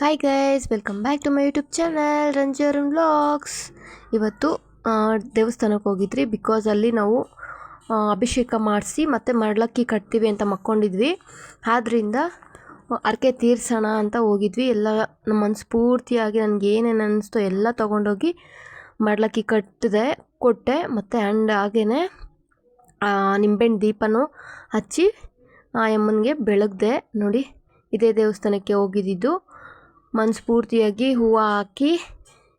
Hi guys welcome back to my YouTube channel ರಂಜರನ್ blogs ಇವತ್ತು ದೇವಸ್ಥಾನಕ್ಕೆ ಹೋಗಿದ್ರಿ ಬಿಕಾಸ್ ಅಲ್ಲಿ ನಾವು ಅಭಿಷೇಕ ಮಾಡಿಸಿ ಮತ್ತು ಮಡ್ಲಕ್ಕಿ ಕಟ್ತೀವಿ ಅಂತ ಮಕ್ಕೊಂಡಿದ್ವಿ. ಆದ್ದರಿಂದ ಅರ್ಕೆ ತೀರ್ಸೋಣ ಅಂತ ಹೋಗಿದ್ವಿ. ಎಲ್ಲ ನಮ್ಮ ಮನಸ್ಫೂರ್ತಿಯಾಗಿ ನನಗೆ ಏನೇನು ಅನ್ನಿಸ್ತೋ ಎಲ್ಲ ತೊಗೊಂಡೋಗಿ ಮಡ್ಲಕ್ಕಿ ಕಟ್ಟಿದೆ, ಕೊಟ್ಟೆ. ಮತ್ತು ಆ್ಯಂಡ್ ಹಾಗೇ ನಿಂಬೆಹಣ್ಣು ದೀಪನೂ ಹಚ್ಚಿ, ಆ ಯಮ್ಮನಿಗೆ ಬೆಳಗ್ದೆ ನೋಡಿ, ಇದೇ ದೇವಸ್ಥಾನಕ್ಕೆ ಹೋಗಿದ್ದಿದ್ದು ಮನಸ್ಫೂರ್ತಿಯಾಗಿ ಹೂವು ಹಾಕಿ,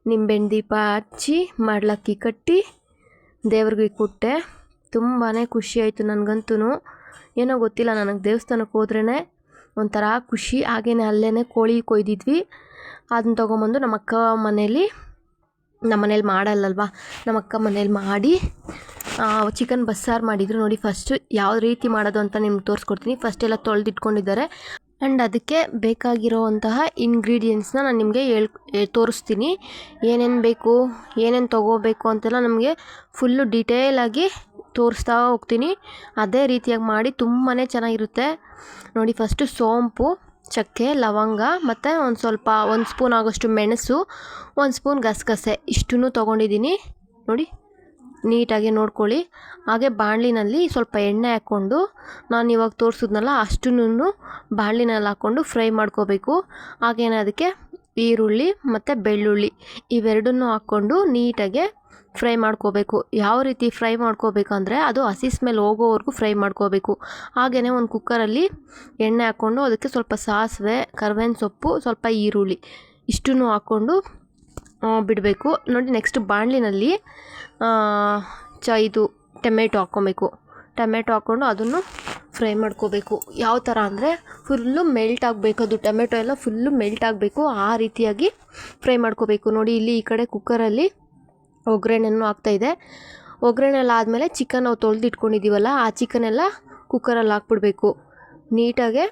ನಿಂಬೆಹಣ್ಣು ದೀಪ ಹಚ್ಚಿ, ಮಾಡ್ಲಕ್ಕಿ ಕಟ್ಟಿ, ದೇವ್ರಿಗೆ ಕೊಟ್ಟೆ. ತುಂಬಾ ಖುಷಿ ಆಯಿತು ನನಗಂತೂ ಏನೋ ಗೊತ್ತಿಲ್ಲ, ನನಗೆ ದೇವಸ್ಥಾನಕ್ಕೆ ಹೋದ್ರೇ ಒಂಥರ ಖುಷಿ. ಹಾಗೇ ಅಲ್ಲೇ ಕೋಳಿ ಕೊಯ್ದಿದ್ವಿ. ಅದನ್ನ ತೊಗೊಂಬಂದು ನಮ್ಮ ಅಕ್ಕ ಮನೇಲಿ, ನಮ್ಮ ಮನೇಲಿ ಮಾಡಲ್ಲಲ್ವಾ? ನಮ್ಮ ಅಕ್ಕ ಮನೇಲಿ ಮಾಡಿ ಚಿಕನ್ ಬಸ್ಸಾರು ಮಾಡಿದ್ರು ನೋಡಿ. ಫಸ್ಟ್ ಯಾವ ರೀತಿ ಮಾಡೋದು ಅಂತ ನಿಮ್ಗೆ ತೋರಿಸ್ಕೊಡ್ತೀನಿ. ಫಸ್ಟ್ ಎಲ್ಲ ತೊಳೆದಿಟ್ಕೊಂಡಿದ್ದಾರೆ. ಆ್ಯಂಡ್ ಅದಕ್ಕೆ ಬೇಕಾಗಿರೋವಂತಹ ಇಂಗ್ರೀಡಿಯೆಂಟ್ಸ್ನ ನಾನು ನಿಮಗೆ ಹೇಳ್ ತೋರಿಸ್ತೀನಿ. ಏನೇನು ಬೇಕು, ಏನೇನು ತೊಗೋಬೇಕು ಅಂತೆಲ್ಲ ನಮಗೆ ಫುಲ್ಲು ಡೀಟೇಲಾಗಿ ತೋರಿಸ್ತಾ ಹೋಗ್ತೀನಿ. ಅದೇ ರೀತಿಯಾಗಿ ಮಾಡಿ ತುಂಬಾ ಚೆನ್ನಾಗಿರುತ್ತೆ. ನೋಡಿ ಫಸ್ಟು ಸೋಂಪು, ಚಕ್ಕೆ, ಲವಂಗ ಮತ್ತು ಒಂದು ಸ್ವಲ್ಪ, ಒಂದು ಸ್ಪೂನ್ ಆಗೋಷ್ಟು ಮೆಣಸು, ಒಂದು ಸ್ಪೂನ್ ಗಸಗಸೆ. ಇಷ್ಟನ್ನು ತೊಗೊಂಡಿದ್ದೀನಿ. ನೋಡಿ. ನೀಟಾಗಿ ನೋಡ್ಕೊಳ್ಳಿ. ಹಾಗೆ ಬಾಣಲಿನಲ್ಲಿ ಸ್ವಲ್ಪ ಎಣ್ಣೆ ಹಾಕ್ಕೊಂಡು ನಾನು ಇವಾಗ ತೋರಿಸಿದ್ನಲ್ಲ ಅಷ್ಟನ್ನು ಬಾಣಲಿನಲ್ಲಿ ಹಾಕ್ಕೊಂಡು ಫ್ರೈ ಮಾಡ್ಕೋಬೇಕು. ಹಾಗೇನೆ ಅದಕ್ಕೆ ಈರುಳ್ಳಿ ಮತ್ತು ಬೆಳ್ಳುಳ್ಳಿ ಇವೆರಡನ್ನೂ ಹಾಕ್ಕೊಂಡು ನೀಟಾಗೆ ಫ್ರೈ ಮಾಡ್ಕೋಬೇಕು. ಯಾವ ರೀತಿ ಫ್ರೈ ಮಾಡ್ಕೋಬೇಕಂದ್ರೆ ಅದು ಹಸಿ ಸ್ಮೆಲ್ ಹೋಗೋವರೆಗೂ ಫ್ರೈ ಮಾಡ್ಕೋಬೇಕು. ಹಾಗೆಯೇ ಒಂದು ಕುಕ್ಕರಲ್ಲಿ ಎಣ್ಣೆ ಹಾಕ್ಕೊಂಡು ಅದಕ್ಕೆ ಸ್ವಲ್ಪ ಸಾಸಿವೆ, ಕರ್ಬೇವಿನ ಸೊಪ್ಪು, ಸ್ವಲ್ಪ ಈರುಳ್ಳಿ ಇಷ್ಟನ್ನು ಹಾಕ್ಕೊಂಡು ಬಿಡಬೇಕು. ನೋಡಿ ನೆಕ್ಸ್ಟ್ ಬಾಣಲಿನಲ್ಲಿ ಚ, ಇದು ಟೊಮೆಟೊ ಹಾಕ್ಕೊಬೇಕು. ಟೊಮೆಟೊ ಹಾಕ್ಕೊಂಡು ಅದನ್ನು ಫ್ರೈ ಮಾಡ್ಕೋಬೇಕು. ಯಾವ ಥರ ಅಂದರೆ, ಫುಲ್ಲು ಮೆಲ್ಟ್ ಆಗಬೇಕು ಅದು. ಟೊಮೆಟೊ ಎಲ್ಲ ಫುಲ್ಲು ಮೆಲ್ಟ್ ಆಗಬೇಕು. ಆ ರೀತಿಯಾಗಿ ಫ್ರೈ ಮಾಡ್ಕೋಬೇಕು. ನೋಡಿ, ಇಲ್ಲಿ ಈ ಕಡೆ ಕುಕ್ಕರಲ್ಲಿ ಒಗ್ಗರಣೆನೂ ಹಾಕ್ತಾಯಿದೆ ಒಗ್ಗರಣೆ ಎಲ್ಲ ಆದಮೇಲೆ ಚಿಕನ್ ನಾವು ತೊಳೆದಿಟ್ಕೊಂಡಿದ್ದೀವಲ್ಲ, ಆ ಚಿಕನ್ ಎಲ್ಲ ಕುಕ್ಕರಲ್ಲಿ ಹಾಕ್ಬಿಡ್ಬೇಕು. ನೀಟಾಗೆ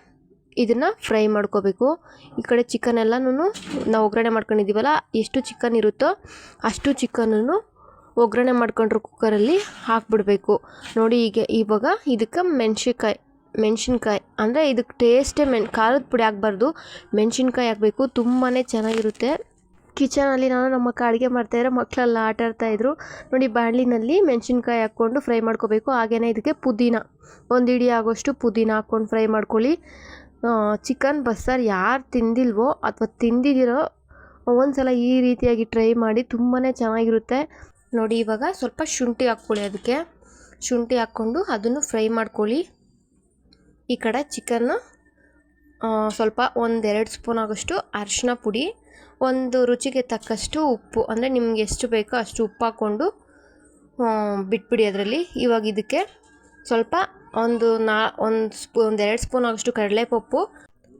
ಇದನ್ನು ಫ್ರೈ ಮಾಡ್ಕೋಬೇಕು. ಈ ಕಡೆ ಚಿಕನ್ ಎಲ್ಲನೂ ನಾವು ಒಗ್ಗರಣೆ ಮಾಡ್ಕೊಂಡಿದ್ದೀವಲ್ಲ ಎಷ್ಟು ಚಿಕನ್ ಇರುತ್ತೋ ಅಷ್ಟು ಚಿಕನನ್ನು ಒಗ್ಗರಣೆ ಮಾಡ್ಕೊಂಡ್ರು ಕುಕ್ಕರಲ್ಲಿ ಹಾಕ್ಬಿಡಬೇಕು. ನೋಡಿ ಈಗ ಇವಾಗ ಇದಕ್ಕೆ ಮೆಣ್ಸಿನ್ಕಾಯಿ, ಮೆಣಸಿನ್ಕಾಯಿ ಅಂದರೆ ಇದಕ್ಕೆ ಟೇಸ್ಟೇ ಮೆಣ್, ಖಾರದ ಪುಡಿ ಹಾಕ್ಬಾರ್ದು ಮೆಣಸಿನ್ಕಾಯಿ ಹಾಕಬೇಕು ತುಂಬಾ ಚೆನ್ನಾಗಿರುತ್ತೆ. ಕಿಚನಲ್ಲಿ ನಾನು ನಮ್ಮ ಅಕ್ಕ ಅಡುಗೆ ಮಾಡ್ತಾಯಿದ್ರೆ ಮಕ್ಕಳೆಲ್ಲ ಆಟ ಆಡ್ತಾಯಿದ್ರು ನೋಡಿ ಬಾಣಲಿನಲ್ಲಿ ಮೆಣಸಿನ್ಕಾಯಿ ಹಾಕ್ಕೊಂಡು ಫ್ರೈ ಮಾಡ್ಕೋಬೇಕು. ಹಾಗೆಯೇ ಇದಕ್ಕೆ ಪುದೀನ, ಒಂದು ಇಡಿ ಆಗೋಷ್ಟು ಪುದೀನ ಹಾಕ್ಕೊಂಡು ಫ್ರೈ ಮಾಡ್ಕೊಳ್ಳಿ. ಚಿಕನ್ ಬಸ್ಸಾರು ಯಾರು ತಿಂದಿಲ್ವೋ ಅಥವಾ ತಿಂದಿದ್ದೀರೋ ಒಂದು ಸಲ ಈ ರೀತಿಯಾಗಿ ಟ್ರೈ ಮಾಡಿ ತುಂಬಾ ಚೆನ್ನಾಗಿರುತ್ತೆ. ನೋಡಿ, ಇವಾಗ ಸ್ವಲ್ಪ ಶುಂಠಿ ಹಾಕ್ಕೊಳ್ಳಿ ಅದಕ್ಕೆ ಶುಂಠಿ ಹಾಕ್ಕೊಂಡು ಅದನ್ನು ಫ್ರೈ ಮಾಡ್ಕೊಳ್ಳಿ. ಈ ಕಡೆ ಚಿಕನ್ನು ಸ್ವಲ್ಪ ಒಂದೆರಡು ಸ್ಪೂನ್ ಆಗೋಷ್ಟು ಅರಿಶಿನ ಪುಡಿ, ಒಂದು ರುಚಿಗೆ ತಕ್ಕಷ್ಟು ಉಪ್ಪು, ಅಂದರೆ ನಿಮ್ಗೆ ಎಷ್ಟು ಬೇಕೋ ಅಷ್ಟು ಉಪ್ಪು ಹಾಕ್ಕೊಂಡು ಬಿಟ್ಬಿಡಿ ಅದರಲ್ಲಿ. ಇವಾಗ ಇದಕ್ಕೆ ಸ್ವಲ್ಪ ಒಂದು ನಾ, ಒಂದು ಸ್ಪೂ, ಒಂದು ಎರಡು ಸ್ಪೂನ್ ಆಗೋಷ್ಟು ಕಡಲೆಪಪ್ಪು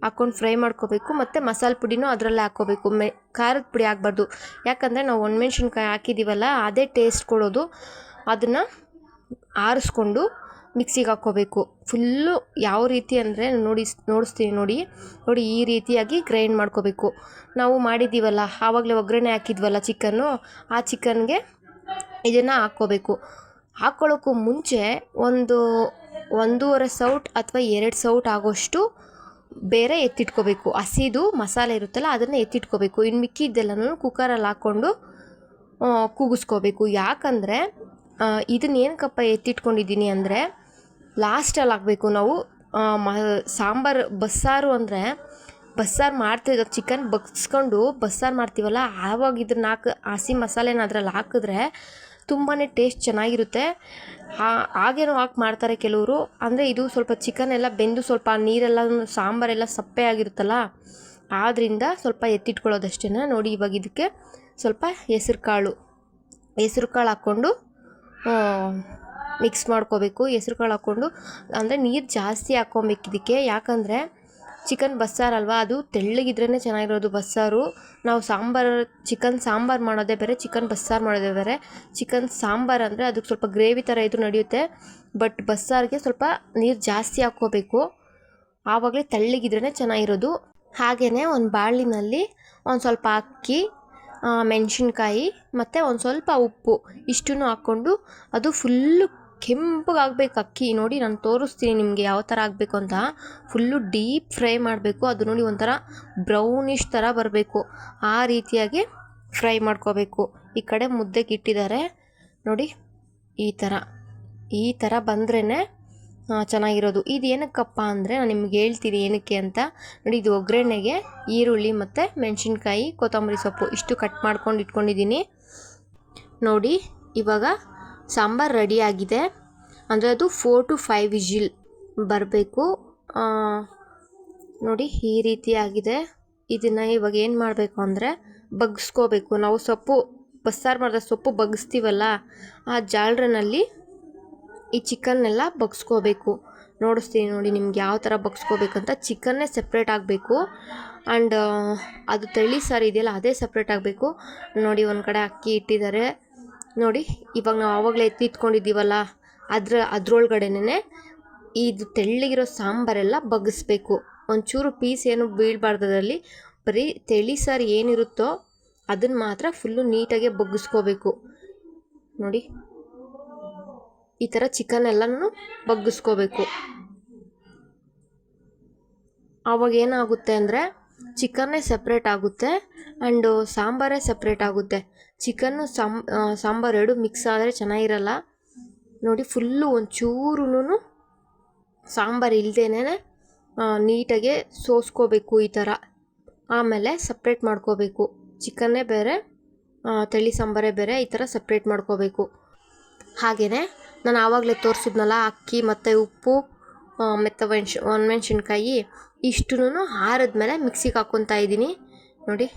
ಹಾಕ್ಕೊಂಡು ಫ್ರೈ ಮಾಡ್ಕೋಬೇಕು, ಮತ್ತು ಮಸಾಲೆ ಪುಡಿನೂ ಅದರಲ್ಲೇ ಹಾಕ್ಕೋಬೇಕು. ಮೆ, ಖಾರದ ಪುಡಿ ಹಾಕ್ಬಾರ್ದು. ಯಾಕಂದರೆ ನಾವು ಒಣಮೆಣ್ಸಿನ್ಕಾಯಿ ಹಾಕಿದ್ದೀವಲ್ಲ ಅದೇ ಟೇಸ್ಟ್ ಕೊಡೋದು. ಅದನ್ನು ಆರಿಸ್ಕೊಂಡು ಮಿಕ್ಸಿಗೆ ಹಾಕ್ಕೋಬೇಕು. ಫುಲ್ಲು ಯಾವ ರೀತಿ ಅಂದರೆ ನೋಡಿ, ನೋಡಿಸ್ತೀನಿ ನೋಡಿ. ನೋಡಿ, ಈ ರೀತಿಯಾಗಿ ಗ್ರೈಂಡ್ ಮಾಡ್ಕೋಬೇಕು. ನಾವು ಮಾಡಿದ್ದೀವಲ್ಲ ಆವಾಗಲೇ ಒಗ್ಗರಣೆ ಹಾಕಿದ್ವಲ್ಲ ಚಿಕನ್ನು, ಆ ಚಿಕನ್ಗೆ ಇದನ್ನು ಹಾಕ್ಕೋಬೇಕು. ಹಾಕ್ಕೊಳ್ಳೋಕ್ಕೂ ಮುಂಚೆ ಒಂದು ಒಂದೂವರೆ ಸೌಟ್ ಅಥವಾ ಎರಡು ಸೌಟ್ ಆಗೋಷ್ಟು ಬೇರೆ ಎತ್ತಿಟ್ಕೋಬೇಕು. ಹಸಿದು ಮಸಾಲೆ ಇರುತ್ತಲ್ಲ, ಅದನ್ನು ಎತ್ತಿಟ್ಕೋಬೇಕು. ಇನ್ನು ಮಿಕ್ಕಿದ್ದೆಲ್ಲನೂ ಕುಕ್ಕರಲ್ಲಿ ಹಾಕ್ಕೊಂಡು ಕೂಗಿಸ್ಕೋಬೇಕು. ಯಾಕಂದರೆ ಇದನ್ನ ಏನಕ್ಕಪ್ಪ ಎತ್ತಿಟ್ಕೊಂಡಿದ್ದೀನಿ ಅಂದರೆ ಲಾಸ್ಟಲ್ಲಿ ಹಾಕಬೇಕು ನಾವು ಮ, ಸಾಂಬಾರು, ಬಸ್ಸಾರು ಅಂದರೆ, ಬಸ್ಸಾರು ಮಾಡ್ತಿದ್ದ ಚಿಕನ್ ಬಗ್ಸ್ಕೊಂಡು ಬಸ್ಸಾರು ಮಾಡ್ತೀವಲ್ಲ, ಆವಾಗ ಇದನ್ನ ಹಾಕಿ ಹಸಿ ಮಸಾಲೆನ ಅದ್ರಲ್ಲಿ ಹಾಕಿದ್ರೆ ತುಂಬಾ ಟೇಸ್ಟ್ ಚೆನ್ನಾಗಿರುತ್ತೆ. ಹಾಗೇನೋ ಹಾಕಿ ಮಾಡ್ತಾರೆ ಕೆಲವರು. ಅಂದರೆ ಇದು ಸ್ವಲ್ಪ ಚಿಕನ್ ಎಲ್ಲ ಬೆಂದು ಸ್ವಲ್ಪ ನೀರೆಲ್ಲ, ಸಾಂಬಾರೆಲ್ಲ ಸಪ್ಪೆ ಆಗಿರುತ್ತಲ್ಲ ಆದ್ದರಿಂದ ಸ್ವಲ್ಪ ಎತ್ತಿಟ್ಕೊಳ್ಳೋದಷ್ಟೇ ನೋಡಿ ಇವಾಗ ಇದಕ್ಕೆ ಸ್ವಲ್ಪ ಹೆಸ್ರು ಕಾಳು ಹೆಸ್ರು ಕಾಳು ಹಾಕ್ಕೊಂಡು ಮಿಕ್ಸ್ ಮಾಡ್ಕೋಬೇಕು. ಹೆಸ್ರು ಕಾಳು ಹಾಕ್ಕೊಂಡು, ಅಂದರೆ ನೀರು ಜಾಸ್ತಿ ಹಾಕ್ಕೊಬೇಕು ಇದಕ್ಕೆ. ಯಾಕಂದರೆ ಚಿಕನ್ ಬಸ್ಸಾರಲ್ವಾ ಅದು ತೆಳ್ಳಗಿದ್ರೇ ಚೆನ್ನಾಗಿರೋದು ಬಸ್ಸಾರು. ನಾವು ಸಾಂಬಾರು, ಚಿಕನ್ ಸಾಂಬಾರು ಮಾಡೋದೇ ಬೇರೆ, ಚಿಕನ್ ಬಸ್ಸಾರು ಮಾಡೋದೇ ಬೇರೆ. ಚಿಕನ್ ಸಾಂಬಾರು ಅಂದರೆ ಅದಕ್ಕೆ ಸ್ವಲ್ಪ ಗ್ರೇವಿ ಥರ ಇದು ನಡೆಯುತ್ತೆ. ಬಟ್ ಬಸ್ಸಾರಿಗೆ ಸ್ವಲ್ಪ ನೀರು ಜಾಸ್ತಿ ಹಾಕ್ಕೋಬೇಕು. ಆವಾಗಲೇ ತೆಳ್ಳಗಿದ್ರೇ ಚೆನ್ನಾಗಿರೋದು. ಹಾಗೆಯೇ ಒಂದು ಬಾಳಿನಲ್ಲಿ ಒಂದು ಸ್ವಲ್ಪ ಅಕ್ಕಿ ಮೆಣಸಿನ್ಕಾಯಿ ಮತ್ತು ಒಂದು ಸ್ವಲ್ಪ ಉಪ್ಪು ಇಷ್ಟನ್ನು ಹಾಕ್ಕೊಂಡು ಅದು ಫುಲ್ಲು ಕೆಂಪಗಾಗಬೇಕು ಅಕ್ಕಿ. ನೋಡಿ, ನಾನು ತೋರಿಸ್ತೀನಿ ನಿಮಗೆ ಯಾವ ಥರ ಆಗಬೇಕು ಅಂತ. ಫುಲ್ಲು ಡೀಪ್ ಫ್ರೈ ಮಾಡಬೇಕು. ಅದು ನೋಡಿ ಒಂಥರ ಬ್ರೌನಿಷ್ ಥರ ಬರಬೇಕು. ಆ ರೀತಿಯಾಗಿ ಫ್ರೈ ಮಾಡ್ಕೋಬೇಕು. ಈ ಕಡೆ ಮುದ್ದೆಗೆ ಇಟ್ಟಿದ್ದಾರೆ. ನೋಡಿ, ಈ ಥರ ಈ ಥರ ಬಂದ್ರೇ ಚೆನ್ನಾಗಿರೋದು. ಇದು ಏನಕ್ಕಪ್ಪ ಅಂದರೆ, ನಾನು ನಿಮ್ಗೆ ಹೇಳ್ತೀನಿ ಏನಕ್ಕೆ ಅಂತ. ನೋಡಿ, ಇದು ಒಗ್ಗರಣೆಗೆ ಈರುಳ್ಳಿ ಮತ್ತು ಮೆಣಸಿನ್ಕಾಯಿ, ಕೊತ್ತಂಬರಿ ಸೊಪ್ಪು. ಇಷ್ಟು ಕಟ್ ಮಾಡ್ಕೊಂಡು ಇಟ್ಕೊಂಡಿದ್ದೀನಿ. ನೋಡಿ, ಇವಾಗ ಸಾಂಬಾರು ರೆಡಿಯಾಗಿದೆ ಅಂದರೆ ಅದು ಫೋರ್ ಟು ಫೈವ್ ವಿಜಿಲ್ ಬರಬೇಕು. ನೋಡಿ ಈ ರೀತಿಯಾಗಿದೆ ಇದನ್ನು ಇವಾಗ ಏನು ಮಾಡಬೇಕು ಅಂದರೆ ಬಗ್ಸ್ಕೋಬೇಕು. ನಾವು ಸೊಪ್ಪು, ಬಸ್ಸಾರು ಮಾಡಿದ ಸೊಪ್ಪು ಬಗ್ಸ್ತೀವಲ್ಲ, ಆ ಜಾಲ್ರನಲ್ಲಿ ಈ ಚಿಕನ್ನೆಲ್ಲ ಬಗ್ಸ್ಕೋಬೇಕು. ನೋಡಿಸ್ತೀನಿ ನೋಡಿ ನಿಮ್ಗೆ ಯಾವ ಥರ ಬಗ್ಸ್ಕೋಬೇಕಂತ. ಚಿಕನ್ನೇ ಸಪ್ರೇಟ್ ಆಗಬೇಕು. ಆ್ಯಂಡ್ ಅದು ತಳಿ ಸಾರು ಇದೆಯಲ್ಲ, ಅದೇ ಸಪ್ರೇಟ್ ಆಗಬೇಕು. ನೋಡಿ ಒಂದು ಕಡೆ ಅಕ್ಕಿ ಇಟ್ಟಿದ್ದಾರೆ. ನೋಡಿ, ಇವಾಗ ನಾವು ಆವಾಗಲೇ ಎತ್ತಿಟ್ಕೊಂಡಿದ್ದೀವಲ್ಲ, ಅದ್ರ ಅದ್ರೊಳಗಡೆನೇ ಇದು ತೆಳ್ಳಗಿರೋ ಸಾಂಬಾರೆಲ್ಲ ಬಗ್ಗಿಸ್ಬೇಕು. ಒಂಚೂರು ಪೀಸ್ ಏನು ಬೀಳಬಾರ್ದು ಅದರಲ್ಲಿ ಬರೀ ತೆಳಿ ಸಾರು ಏನಿರುತ್ತೋ ಅದನ್ನು ಮಾತ್ರ ಫುಲ್ಲು ನೀಟಾಗಿ ಬಗ್ಗಿಸ್ಕೋಬೇಕು. ನೋಡಿ, ಈ ಥರ ಚಿಕನ್ ಎಲ್ಲನೂ ಬಗ್ಗಿಸ್ಕೋಬೇಕು. ಆವಾಗ ಏನಾಗುತ್ತೆ ಅಂದರೆ ಚಿಕನ್ನೇ ಸಪ್ರೇಟ್ ಆಗುತ್ತೆ ಆ್ಯಂಡು ಸಾಂಬಾರೇ ಸಪ್ರೇಟ್ ಆಗುತ್ತೆ. ಚಿಕನ್ನು ಸಾಂಬ್ ಸಾಂಬಾರು ಎರಡು ಮಿಕ್ಸ್ ಆದರೆ ಚೆನ್ನಾಗಿರಲ್ಲ. ನೋಡಿ ಫುಲ್ಲು ಒಂಚೂರು ಸಾಂಬಾರು ಇಲ್ಲದೇನೆ ನೀಟಾಗೆ ಸೋಸ್ಕೋಬೇಕು ಈ ಥರ ಆಮೇಲೆ ಸಪ್ರೇಟ್ ಮಾಡ್ಕೋಬೇಕು. ಚಿಕನ್ನೇ ಬೇರೆ ತಳಿ ಸಾಂಬಾರೇ ಬೇರೆ ಈ ಥರ ಸಪ್ರೇಟ್ ಮಾಡ್ಕೋಬೇಕು. ಹಾಗೆಯೇ ನಾನು ಆವಾಗಲೇ ತೋರಿಸಿದ್ನಲ್ಲ ಅಕ್ಕಿ ಮತ್ತು ಉಪ್ಪು ಮತ್ತು ಒಣ ಒಣಮೆಣ್ಸಿನ್ಕಾಯಿ ಇಷ್ಟೂ ಮೇಲೆ ಮಿಕ್ಸಿಗೆ ಹಾಕ್ಕೊತಾ ಇದ್ದೀನಿ. ನೋಡಿ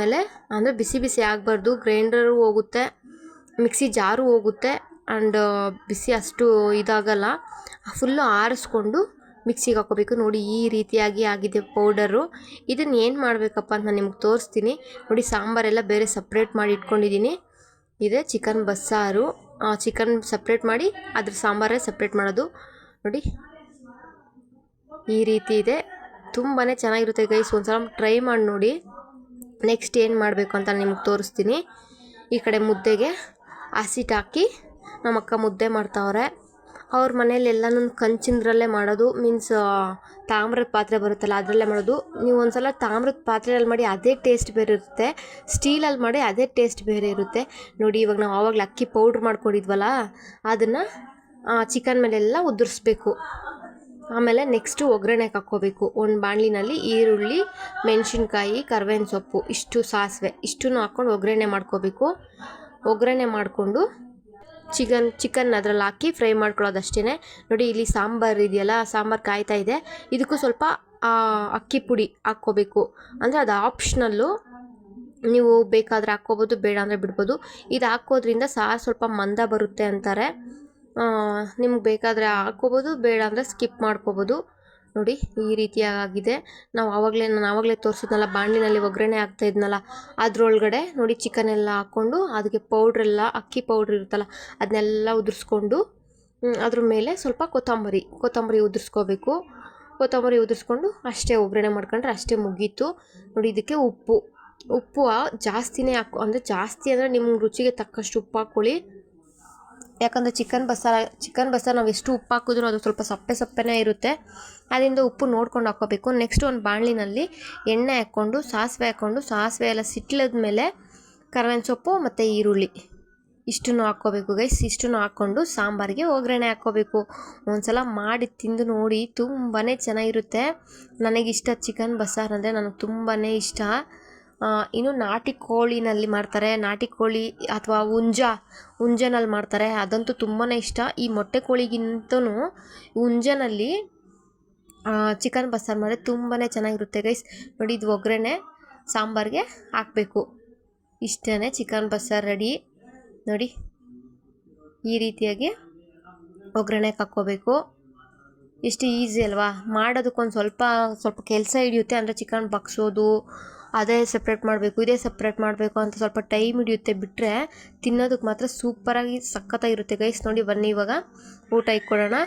ಮೇಲೆ ಅಂದರೆ ಬಿಸಿ ಬಿಸಿ ಆಗಬಾರ್ದು. ಗ್ರೈಂಡರು ಹೋಗುತ್ತೆ, ಮಿಕ್ಸಿ ಜಾರು ಹೋಗುತ್ತೆ ಆ್ಯಂಡ್ ಬಿಸಿ ಅಷ್ಟು ಇದಾಗಲ್ಲ. ಫುಲ್ಲು ಆರಿಸ್ಕೊಂಡು ಮಿಕ್ಸಿಗೆ ಹಾಕೋಬೇಕು ನೋಡಿ, ಈ ರೀತಿಯಾಗಿ ಆಗಿದೆ ಪೌಡರು. ಇದನ್ನು ಏನು ಮಾಡಬೇಕಪ್ಪ ಅಂತ ನಾನು ನಿಮ್ಗೆ ತೋರಿಸ್ತೀನಿ. ನೋಡಿ, ಸಾಂಬಾರೆಲ್ಲ ಬೇರೆ ಸಪ್ರೇಟ್ ಮಾಡಿ ಇಟ್ಕೊಂಡಿದ್ದೀನಿ. ಇದೆ ಚಿಕನ್ ಬಸ್ಸಾರು. ಚಿಕನ್ ಸಪ್ರೇಟ್ ಮಾಡಿ ಅದ್ರ ಸಾಂಬಾರೇ ಸಪ್ರೇಟ್ ಮಾಡೋದು. ನೋಡಿ, ಈ ರೀತಿ ಇದೆ. ತುಂಬಾ ಚೆನ್ನಾಗಿರುತ್ತೆ ಗೈಸ್ ಒಂದ್ಸಲ ಟ್ರೈ ಮಾಡಿ ನೋಡಿ. ನೆಕ್ಸ್ಟ್ ಏನು ಮಾಡಬೇಕು ಅಂತ ನಿಮ್ಗೆ ತೋರಿಸ್ತೀನಿ. ಈ ಕಡೆ ಮುದ್ದೆಗೆ ಹಸಿಟ್ಟು ಹಾಕಿ ನಮ್ಮಕ್ಕ ಮುದ್ದೆ ಮಾಡ್ತಾವ್ರೆ. ಅವ್ರ ಮನೇಲಿ ಎಲ್ಲನೂ ಕಂಚಿಂದ್ರಲ್ಲೇ ಮಾಡೋದು. ಮೀನ್ಸ್ ತಾಮ್ರದ ಪಾತ್ರೆ ಬರುತ್ತಲ್ಲ ಅದರಲ್ಲೇ ಮಾಡೋದು. ನೀವು ಒಂದ್ಸಲ ತಾಮ್ರದ ಪಾತ್ರೆಯಲ್ಲಿ ಮಾಡಿ ಅದೇ ಟೇಸ್ಟ್ ಬೇರೆ ಇರುತ್ತೆ. ಸ್ಟೀಲಲ್ಲಿ ಮಾಡಿ ಅದೇ ಟೇಸ್ಟ್ ಬೇರೆ ಇರುತ್ತೆ. ನೋಡಿ, ಇವಾಗ ನಾವು ಆವಾಗಲೇ ಅಕ್ಕಿ ಪೌಡ್ರ್ ಮಾಡ್ಕೊಂಡಿದ್ವಲ್ಲ, ಅದನ್ನು ಚಿಕನ್ ಮೇಲೆಲ್ಲ ಉದುರಿಸ್ಬೇಕು. ಆಮೇಲೆ ನೆಕ್ಸ್ಟು ಒಗ್ಗರಣೆಗೆ ಹಾಕ್ಕೋಬೇಕು ಒಂದು ಬಾಣಲಿನಲ್ಲಿ ಈರುಳ್ಳಿ, ಮೆಣಸಿನ್ಕಾಯಿ, ಕರ್ಬೇವಿನ ಸೊಪ್ಪು, ಇಷ್ಟು ಸಾಸಿವೆ, ಇಷ್ಟನ್ನು ಹಾಕ್ಕೊಂಡು ಒಗ್ಗರಣೆ ಮಾಡ್ಕೋಬೇಕು. ಒಗ್ಗರಣೆ ಮಾಡಿಕೊಂಡು ಚಿಕನ್ ಚಿಕನ್ ಅದರಲ್ಲಿ ಹಾಕಿ ಫ್ರೈ ಮಾಡ್ಕೊಳ್ಳೋದಷ್ಟೇ ನೋಡಿ ಇಲ್ಲಿ ಸಾಂಬಾರು ಇದೆಯಲ್ಲ ಸಾಂಬಾರು ಕಾಯ್ತಾ ಇದೆ. ಇದಕ್ಕೂ ಸ್ವಲ್ಪ ಅಕ್ಕಿ ಪುಡಿ ಹಾಕ್ಕೋಬೇಕು. ಅಂದರೆ ಅದು ಆಪ್ಷನಲ್ಲು ನೀವು ಬೇಕಾದರೆ ಹಾಕ್ಕೋಬೋದು, ಬೇಡ ಅಂದರೆ ಬಿಡ್ಬೋದು. ಇದು ಹಾಕೋದ್ರಿಂದ ಸಾರು ಸ್ವಲ್ಪ ಮಂದ ಬರುತ್ತೆ ಅಂತಾರೆ. ನಿಮ್ಗೆ ಬೇಕಾದರೆ ಹಾಕ್ಕೋಬೋದು, ಬೇಡ ಅಂದರೆ ಸ್ಕಿಪ್ ಮಾಡ್ಕೋಬೋದು. ನೋಡಿ, ಈ ರೀತಿಯಾಗಿದೆ ನಾವು ಆವಾಗಲೇ ನಾನು ಆವಾಗಲೇ ತೋರಿಸಿದ್ನಲ್ಲ, ಬಾಣಲಿನಲ್ಲಿ ಒಗ್ಗರಣೆ ಆಗ್ತಾ ಇದ್ನಲ್ಲ, ಅದರೊಳಗಡೆ ನೋಡಿ ಚಿಕನ್ ಎಲ್ಲ ಹಾಕ್ಕೊಂಡು ಅದಕ್ಕೆ ಪೌಡ್ರೆಲ್ಲ ಅಕ್ಕಿ ಪೌಡ್ರ್ ಇರುತ್ತಲ್ಲ ಅದನ್ನೆಲ್ಲ ಉದುರಿಸ್ಕೊಂಡು ಅದ್ರ ಮೇಲೆ ಸ್ವಲ್ಪ ಕೊತ್ತಂಬರಿ ಕೊತ್ತಂಬರಿ ಉದುರಿಸ್ಕೋಬೇಕು. ಕೊತ್ತಂಬರಿ ಉದುರಿಸ್ಕೊಂಡು ಅಷ್ಟೇ ಒಗ್ಗರಣೆ ಮಾಡ್ಕೊಂಡ್ರೆ ಅಷ್ಟೇ ಮುಗೀತು. ನೋಡಿ, ಇದಕ್ಕೆ ಉಪ್ಪು ಉಪ್ಪು ಜಾಸ್ತಿನೇ ಹಾಕೋ, ಅಂದರೆ ಜಾಸ್ತಿ ಅಂದರೆ ನಿಮ್ಮ ರುಚಿಗೆ ತಕ್ಕಷ್ಟು ಉಪ್ಪು ಹಾಕ್ಕೊಳ್ಳಿ. ಯಾಕಂದರೆ ಚಿಕನ್ ಬಸ್ಸಾರು ಚಿಕನ್ ಬಸ್ಸಾರು ನಾವು ಎಷ್ಟು ಉಪ್ಪು ಹಾಕಿದ್ರೂ ಅದು ಸ್ವಲ್ಪ ಸಪ್ಪೆ ಸಪ್ಪೆನೇ ಇರುತ್ತೆ. ಅದರಿಂದ ಉಪ್ಪು ನೋಡ್ಕೊಂಡು ಹಾಕ್ಕೋಬೇಕು. ನೆಕ್ಸ್ಟ್ ಒಂದು ಬಾಣಲಿನಲ್ಲಿ ಎಣ್ಣೆ ಹಾಕ್ಕೊಂಡು, ಸಾಸಿವೆ ಹಾಕ್ಕೊಂಡು, ಸಾಸಿವೆ ಎಲ್ಲ ಸಿಟ್ಲದ ಮೇಲೆ ಕರ್ಬೇವಿನ ಸೊಪ್ಪು ಮತ್ತು ಈರುಳ್ಳಿ. ಇಷ್ಟನ್ನು ಹಾಕ್ಕೋಬೇಕು ಗೈಸ್ ಇಷ್ಟನ್ನು ಹಾಕ್ಕೊಂಡು ಸಾಂಬಾರಿಗೆ ಒಗ್ಗರಣೆ ಹಾಕ್ಕೋಬೇಕು. ಒಂದ್ಸಲ ಮಾಡಿ ತಿಂದು ನೋಡಿ ತುಂಬಾ ಚೆನ್ನಾಗಿರುತ್ತೆ. ನನಗಿಷ್ಟ ಚಿಕನ್ ಬಸ್ಸಾರು ಅಂದರೆ ನನಗೆ ತುಂಬಾ ಇಷ್ಟ. ಇನ್ನು ನಾಟಿ ಕೋಳಿನಲ್ಲಿ ಮಾಡ್ತಾರೆ. ನಾಟಿ ಕೋಳಿ ಅಥವಾ ಹುಂಜ, ಹುಂಜನಲ್ಲಿ ಮಾಡ್ತಾರೆ. ಅದಂತೂ ತುಂಬಾ ಇಷ್ಟ. ಈ ಮೊಟ್ಟೆ ಕೋಳಿಗಿಂತೂ ಹುಂಜನಲ್ಲಿ ಚಿಕನ್ ಬಸ್ಸಾರು ಮಾಡಿದ್ರೆ ತುಂಬಾ ಚೆನ್ನಾಗಿರುತ್ತೆ ಗೈಸ್ ನೋಡಿ ಇದು ಒಗ್ಗರಣೆ, ಸಾಂಬಾರಿಗೆ ಹಾಕಬೇಕು. ಇಷ್ಟೇ ಚಿಕನ್ ಬಸ್ಸಾರು ರೆಡಿ ನೋಡಿ, ಈ ರೀತಿಯಾಗಿ ಒಗ್ಗರಣೆಗೆ ಹಾಕ್ಕೋಬೇಕು ಎಷ್ಟು ಈಸಿ ಅಲ್ವಾ? ಮಾಡೋದಕ್ಕೊಂದು ಸ್ವಲ್ಪ ಸ್ವಲ್ಪ ಕೆಲಸ ಹಿಡಿಯುತ್ತೆ. ಅಂದರೆ ಚಿಕನ್ ಬಗ್ಸೋದು ಅದೇ ಸಪ್ರೇಟ್ ಮಾಡಬೇಕು, ಇದೇ ಸಪ್ರೇಟ್ ಮಾಡಬೇಕು ಅಂತ ಸ್ವಲ್ಪ ಟೈಮ್ ಹಿಡಿಯುತ್ತೆ ಬಿಟ್ಟರೆ ತಿನ್ನೋದಕ್ಕೆ ಮಾತ್ರ ಸೂಪರಾಗಿ ಸಖತ್ತಾಗಿರುತ್ತೆ ಗೈಸ್ ನೋಡಿ, ಬನ್ನಿ ಇವಾಗ ಊಟ ಇಕ್ಕೊಡೋಣ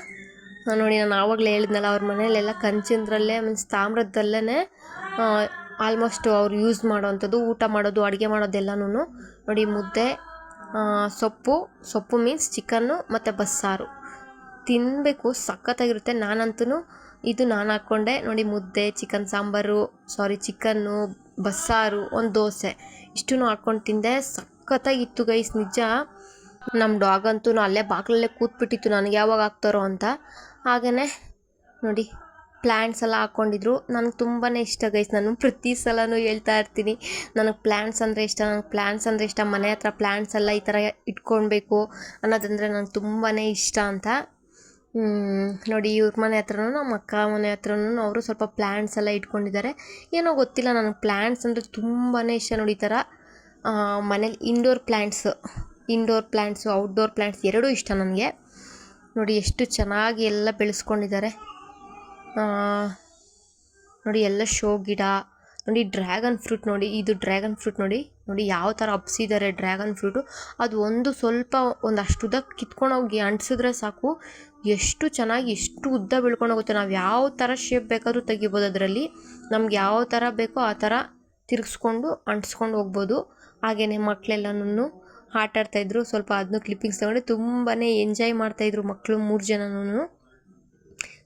ನೋಡಿ, ನಾನು ಆವಾಗಲೇ ಹೇಳಿದ್ನಲ್ಲ ಅವ್ರ ಮನೆಯಲ್ಲೆಲ್ಲ ಕಂಚಿಂದ್ರಲ್ಲೇ ಮೀನ್ಸ್ ತಾಮ್ರದಲ್ಲೇ ಆಲ್ಮೋಸ್ಟ್ ಅವ್ರು ಯೂಸ್ ಮಾಡೋವಂಥದ್ದು, ಊಟ ಮಾಡೋದು, ಅಡುಗೆ ಮಾಡೋದೆಲ್ಲನೂ ನೋಡಿ, ಮುದ್ದೆ ಸೊಪ್ಪು ಸೊಪ್ಪು ಮೀನ್ಸ್ ಚಿಕನ್ನು ಮತ್ತು ಬಸ್ಸಾರು. ತಿನ್ನಬೇಕು ಸಖತ್ತಾಗಿರುತ್ತೆ. ನಾನಂತೂ ಇದು ನಾನು ಹಾಕ್ಕೊಂಡೆ. ನೋಡಿ, ಮುದ್ದೆ ಚಿಕನ್ ಸಾಂಬಾರು ಸಾರಿ ಚಿಕನ್ನು ಬಸ್ಸಾರು, ಒಂದು ದೋಸೆ. ಇಷ್ಟೂ ಹಾಕ್ಕೊಂಡು ತಿಂದೆ. ಸಖತ್ತಾಗಿತ್ತು ಗೈಸ್, ನಿಜ. ನಮ್ಮ ಡಾಗ್ ಅಂತೂ ಅಲ್ಲೇ ಬಾಗಿಲಲ್ಲೇ ಕೂತ್ಬಿಟ್ಟಿತ್ತು ನನಗೆ ಯಾವಾಗ ಹಾಕ್ತಾರೋ ಅಂತ. ಹಾಗೇ ನೋಡಿ ಪ್ಲ್ಯಾಂಟ್ಸ್ ಎಲ್ಲ ಹಾಕ್ಕೊಂಡಿದ್ರು ನನಗೆ ತುಂಬಾ ಇಷ್ಟ ಗೈಸ್. ನಾನು ಪ್ರತಿ ಸಲನೂ ಹೇಳ್ತಾ ಇರ್ತೀನಿ. ನನಗೆ ಪ್ಲ್ಯಾಂಟ್ಸ್ ಅಂದರೆ ಇಷ್ಟ. ನನಗೆ ಪ್ಲ್ಯಾಂಟ್ಸ್ ಅಂದರೆ ಇಷ್ಟ. ಮನೆ ಹತ್ರ ಪ್ಲ್ಯಾಂಟ್ಸ್ ಎಲ್ಲ ಈ ಥರ ಇಟ್ಕೊಳ್ಬೇಕು ಅನ್ನೋದಂದರೆ ನನಗೆ ತುಂಬಾ ಇಷ್ಟ ಅಂತ. ನೋಡಿ ಇವ್ರ ಮನೆ ಹತ್ರನೂ ನಮ್ಮ ಅಕ್ಕ ಮನೆ ಹತ್ರನೂ ಅವರು ಸ್ವಲ್ಪ ಪ್ಲ್ಯಾಂಟ್ಸ್ ಎಲ್ಲ ಇಟ್ಕೊಂಡಿದ್ದಾರೆ. ಏನೋ ಗೊತ್ತಿಲ್ಲ, ನನಗೆ ಪ್ಲ್ಯಾಂಟ್ಸ್ ಅಂದರೆ ತುಂಬಾ ಇಷ್ಟ ನೋಡಿ ಈ ಥರ ಮನೇಲಿ indoor plants indoor plants outdoor plants ಎರಡೂ ಇಷ್ಟ ನನಗೆ. ನೋಡಿ ಎಷ್ಟು ಚೆನ್ನಾಗಿ ಎಲ್ಲ ಬೆಳೆಸ್ಕೊಂಡಿದ್ದಾರೆ. ನೋಡಿ ಎಲ್ಲ ಶೋ ಗಿಡ ನೋಡಿ ಡ್ರ್ಯಾಗನ್ ಫ್ರೂಟ್ ನೋಡಿ, ಇದು ಡ್ರ್ಯಾಗನ್ ಫ್ರೂಟ್ ನೋಡಿ ನೋಡಿ ಯಾವ ಥರ ಹಬ್ಸಿದ್ದಾರೆ ಡ್ರ್ಯಾಗನ್ ಫ್ರೂಟು. ಅದು ಒಂದು ಸ್ವಲ್ಪ ಒಂದು ಅಷ್ಟು ಉದ್ದ ಕಿತ್ಕೊಂಡೋಗಿ ಅಂಟಿಸಿದ್ರೆ ಸಾಕು. ಎಷ್ಟು ಚೆನ್ನಾಗಿ ಎಷ್ಟು ಉದ್ದ ಬೆಳ್ಕೊಂಡೋಗುತ್ತೆ ನಾವು ಯಾವ ಥರ ಶೇಪ್ ಬೇಕಾದರೂ ತೆಗಿಬೋದು ಅದರಲ್ಲಿ. ನಮ್ಗೆ ಯಾವ ಥರ ಬೇಕೋ ಆ ಥರ ತಿರುಗಿಸ್ಕೊಂಡು ಅಂಟಿಸ್ಕೊಂಡು ಹೋಗ್ಬೋದು. ಹಾಗೆಯೇ ಮಕ್ಕಳೆಲ್ಲನೂ ಆಟ ಆಡ್ತಾಯಿದ್ರು ಸ್ವಲ್ಪ ಅದನ್ನು ಕ್ಲಿಪ್ಪಿಂಗ್ಸ್ ತಗೊಂಡು ತುಂಬಾ ಎಂಜಾಯ್ ಮಾಡ್ತಾಯಿದ್ರು ಮಕ್ಕಳು ಮೂರು ಜನನೂ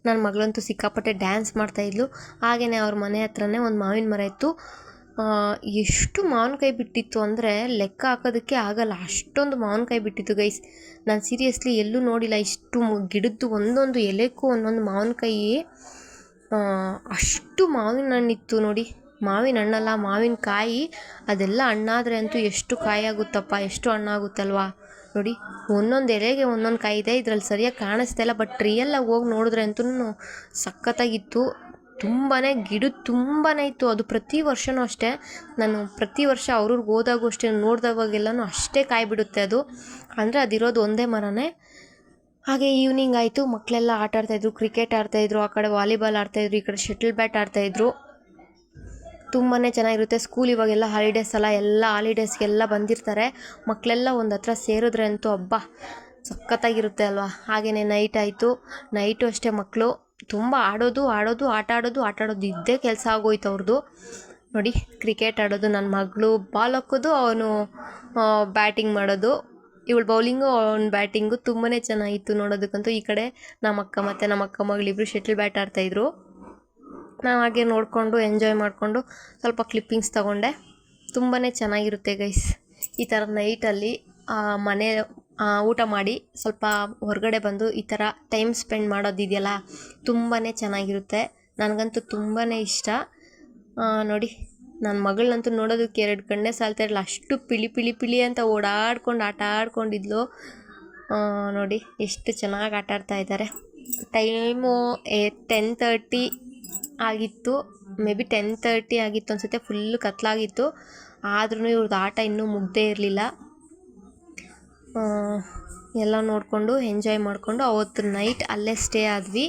ನನ್ನ ಮಗಳಂತೂ ಸಿಕ್ಕಾಪಟ್ಟೆ ಡ್ಯಾನ್ಸ್ ಮಾಡ್ತಾಯಿದ್ಲು ಹಾಗೆಯೇ ಅವ್ರ ಮನೆ ಹತ್ರನೇ ಒಂದು ಮಾವಿನ ಮರ ಇತ್ತು. ಎಷ್ಟು ಮಾವಿನಕಾಯಿ ಬಿಟ್ಟಿತ್ತು ಅಂದರೆ ಲೆಕ್ಕ ಹಾಕೋದಕ್ಕೆ ಆಗಲ್ಲ. ಅಷ್ಟೊಂದು ಮಾವಿನಕಾಯಿ ಬಿಟ್ಟಿತ್ತು ಗೈಸ್ ನಾನು ಸೀರಿಯಸ್ಲಿ ಎಲ್ಲೂ ನೋಡಿಲ್ಲ. ಇಷ್ಟು ಗಿಡದ್ದು ಒಂದೊಂದು ಎಲೆಕ್ಕೂ ಒಂದೊಂದು ಮಾವಿನಕಾಯಿ ಅಷ್ಟು ಮಾವಿನ ಹಣ್ಣಿತ್ತು ನೋಡಿ. ಮಾವಿನ ಹಣ್ಣಲ್ಲ, ಮಾವಿನಕಾಯಿ ಅದೆಲ್ಲ ಹಣ್ಣಾದರೆ ಅಂತೂ ಎಷ್ಟು ಕಾಯಿ ಆಗುತ್ತಪ್ಪ, ಎಷ್ಟು ಹಣ್ಣಾಗುತ್ತಲ್ವಾ? ನೋಡಿ, ಒಂದೊಂದು ಎಲೆಗೆ ಒಂದೊಂದು ಕಾಯಿ ಇದೆ ಇದ್ರಲ್ಲಿ ಸರಿಯಾಗಿ ಕಾಣಿಸ್ತಾ ಇಲ್ಲ ಬಟ್ ರಿಯಲ್ಲಾಗಿ ಹೋಗಿ ನೋಡಿದ್ರೆ ಅಂತೂ ಸಖತ್ತಾಗಿತ್ತು. ತುಂಬಾ ಗಿಡ ತುಂಬಾ ಇತ್ತು. ಅದು ಪ್ರತಿ ವರ್ಷವೂ ಅಷ್ಟೇ. ನಾನು ಪ್ರತಿ ವರ್ಷ ಅವ್ರವ್ರಿಗೆ ಹೋದಾಗೂ ಅಷ್ಟೇ ನೋಡಿದಾಗೆಲ್ಲನೂ ಅಷ್ಟೇ ಕಾಯಿ ಬಿಡುತ್ತೆ ಅದು. ಅಂದರೆ ಅದಿರೋದು ಒಂದೇ ಮರನೇ. ಹಾಗೆ ಈವ್ನಿಂಗ್ ಆಯಿತು. ಮಕ್ಕಳೆಲ್ಲ ಆಟ ಆಡ್ತಾಯಿದ್ರು ಕ್ರಿಕೆಟ್ ಆಡ್ತಾಯಿದ್ರು ಆ ಕಡೆ ವಾಲಿಬಾಲ್ ಆಡ್ತಾಯಿದ್ರು ಈ ಕಡೆ ಶಟಲ್ ಬ್ಯಾಟ್ ಆಡ್ತಾಯಿದ್ರು ತುಂಬಾ ಚೆನ್ನಾಗಿರುತ್ತೆ. ಸ್ಕೂಲ್ ಇವಾಗೆಲ್ಲ ಹಾಲಿಡೇಸ್ ಎಲ್ಲ ಎಲ್ಲ ಹಾಲಿಡೇಸ್ಗೆಲ್ಲ ಬಂದಿರ್ತಾರೆ. ಮಕ್ಕಳೆಲ್ಲ ಒಂದು ಹತ್ರ ಸೇರಿದ್ರೆ ಅಂತೂ ಹಬ್ಬ ಸಖತ್ತಾಗಿರುತ್ತೆ ಅಲ್ವಾ? ಹಾಗೆಯೇ ನೈಟ್ ಆಯಿತು. ನೈಟು ಅಷ್ಟೇ ಮಕ್ಕಳು ತುಂಬ ಆಡೋದು ಆಡೋದು, ಆಟ ಆಡೋದು ಆಟ ಆಡೋದು ಇದ್ದೇ ಕೆಲಸ ಆಗೋಯ್ತು ಅವ್ರದ್ದು ನೋಡಿ ಕ್ರಿಕೆಟ್ ಆಡೋದು ನನ್ನ ಮಗಳು ಬಾಲ್ ಹಾಕೋದು, ಅವನು ಬ್ಯಾಟಿಂಗ್ ಮಾಡೋದು. ಇವಳು ಬೌಲಿಂಗು ಅವ್ನ ಬ್ಯಾಟಿಂಗು ತುಂಬಾ ಚೆನ್ನಾಗಿತ್ತು ನೋಡೋದಕ್ಕಂತೂ. ಈ ಕಡೆ ನಮ್ಮ ಅಕ್ಕ ಮತ್ತು ನಮ್ಮ ಅಕ್ಕ ಶೆಟ್ಲ್ ಶಟಲ್ ಬ್ಯಾಟ್ ಆಡ್ತಾಯಿದ್ರು ನಾವು ಹಾಗೆ ನೋಡಿಕೊಂಡು ಎಂಜಾಯ್ ಮಾಡಿಕೊಂಡು ಸ್ವಲ್ಪ ಕ್ಲಿಪ್ಪಿಂಗ್ಸ್ ತಗೊಂಡೆ. ತುಂಬಾ ಚೆನ್ನಾಗಿರುತ್ತೆ ಗೈಸ್ ಈ ಥರ ನೈಟಲ್ಲಿ ಮನೆ ಊಟ ಮಾಡಿ ಸ್ವಲ್ಪ ಹೊರಗಡೆ ಬಂದು ಈ ಥರ ಟೈಮ್ ಸ್ಪೆಂಡ್ ಮಾಡೋದಿದೆಯಲ್ಲ ತುಂಬಾ ಚೆನ್ನಾಗಿರುತ್ತೆ. ನನಗಂತೂ ತುಂಬಾ ಇಷ್ಟ. ನೋಡಿ ನನ್ನ ಮಗಳನ್ನಂತೂ ನೋಡೋದಕ್ಕೆ ಎರಡು ಕಣ್ಣೇ ಸಾಲ್ತಾ ಇರಲಿಲ್ಲ. ಅಷ್ಟು ಪಿಳಿ ಪಿಳಿ ಪಿಳಿ ಅಂತ ಓಡಾಡ್ಕೊಂಡು, ಆಟ ಆಡ್ಕೊಂಡಿದ್ಲು. ನೋಡಿ, ಎಷ್ಟು ಚೆನ್ನಾಗಿ ಆಟ ಆಡ್ತಾ ಇದ್ದಾರೆ. ಟೈಮು ಟೆನ್ ತರ್ಟಿ ಆಗಿತ್ತು. ಮೇ ಬಿ ಟೆನ್ ತರ್ಟಿ ಆಗಿತ್ತು ಅನಿಸುತ್ತೆ. ಫುಲ್ಲು ಕತ್ಲಾಗಿತ್ತು. ಆದ್ರೂ ಇವ್ರದ್ದು ಆಟ ಇನ್ನೂ ಮುಗ್ದೇ ಇರಲಿಲ್ಲ. ಎಲ್ಲ ನೋಡಿಕೊಂಡು ಎಂಜಾಯ್ ಮಾಡಿಕೊಂಡು, ಅವತ್ತು ನೈಟ್ ಅಲ್ಲೇ ಸ್ಟೇ ಆದ್ವಿ.